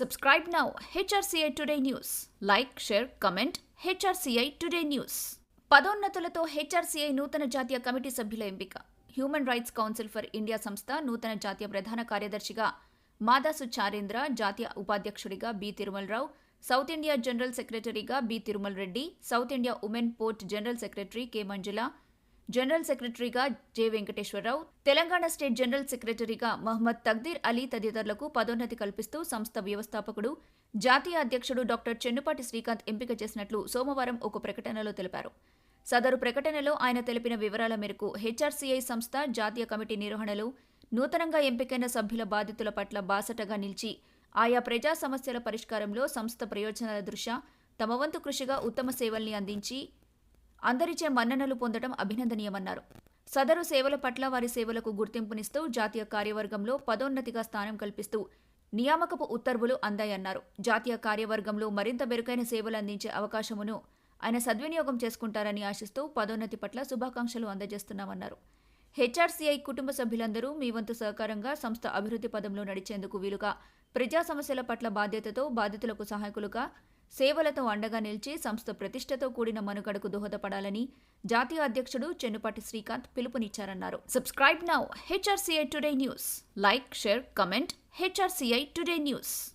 Subscribe now HRCI today news like share comment HRCI today news పదోన్నతులతో HRCI నూతన జాతీయ committee సభ్యుల ఎంపిక. Human rights council for India సంస్థ నూతన జాతీయ ప్రధాన కార్యదర్శిగా మాదాసు చారేంద్ర జాతీయ ఉపాధ్యక్షుడిగా B Tirumalarao south India general సెక్రటరీగా B Tirumala Reddy south India women port general secretary K Manjula general సెక్రటరీగా J Venkateswararao Telangana state general సెక్రటరీగా మహమ్మద్ తగ్దీర్ అలీ తదితరులకు పదోన్నతి కల్పిస్తూ సంస్థ వ్యవస్థాపకుడు జాతీయ అధ్యక్షుడు డాక్టర్ చెన్నుపాటి శ్రీకాంత్ ఎంపిక చేసినట్లు సోమవారం ఒక ప్రకటనలో తెలిపారు. సదరు ప్రకటనలో ఆయన తెలిపిన వివరాల మేరకు హెచ్ఆర్సీఐ సంస్థ జాతీయ కమిటీ నిర్వహణలో నూతనంగా ఎంపికైన సభ్యుల బాధితుల పట్ల బాసటగా నిలిచి ఆయా ప్రజా సమస్యల పరిష్కారంలో సంస్థ ప్రయోజనాల దృష్ట్యా తమ వంతు కృషిగా ఉత్తమ సేవల్ని అందించి అందరిచే మన్ననలు పొందడం అభినందనీయమన్నారు. సదరు సేవల పట్ల వారి సేవలకు గుర్తింపునిస్తూ జాతీయ కార్యవర్గంలో పదోన్నతిగా స్థానం కల్పిస్తూ నియామకపు ఉత్తర్వులు అందాయన్నారు. జాతీయ కార్యవర్గంలో మరింత మెరుగైన సేవలు అందించే అవకాశమును ఆయన సద్వినియోగం చేసుకుంటారని ఆశిస్తూ పదోన్నతి పట్ల శుభాకాంక్షలు అందజేస్తున్నామన్నారు. హెచ్ఆర్సీఐ కుటుంబ సభ్యులందరూ మీ వంతు సహకారంగా సంస్థ అభివృద్ధి పదంలో నడిచేందుకు వీలుగా ప్రజా సమస్యల పట్ల బాధ్యతతో బాధితులకు సహాయకులుగా సేవలతో అండగా నిలిచి సంస్థ ప్రతిష్టతో కూడిన మనుగడకు దోహదపడాలని జాతీయ అధ్యక్షుడు Chennupati Srikanth పిలుపునిచ్చారన్నారు. Subscribe now HRCI today news like share comment HRCI today news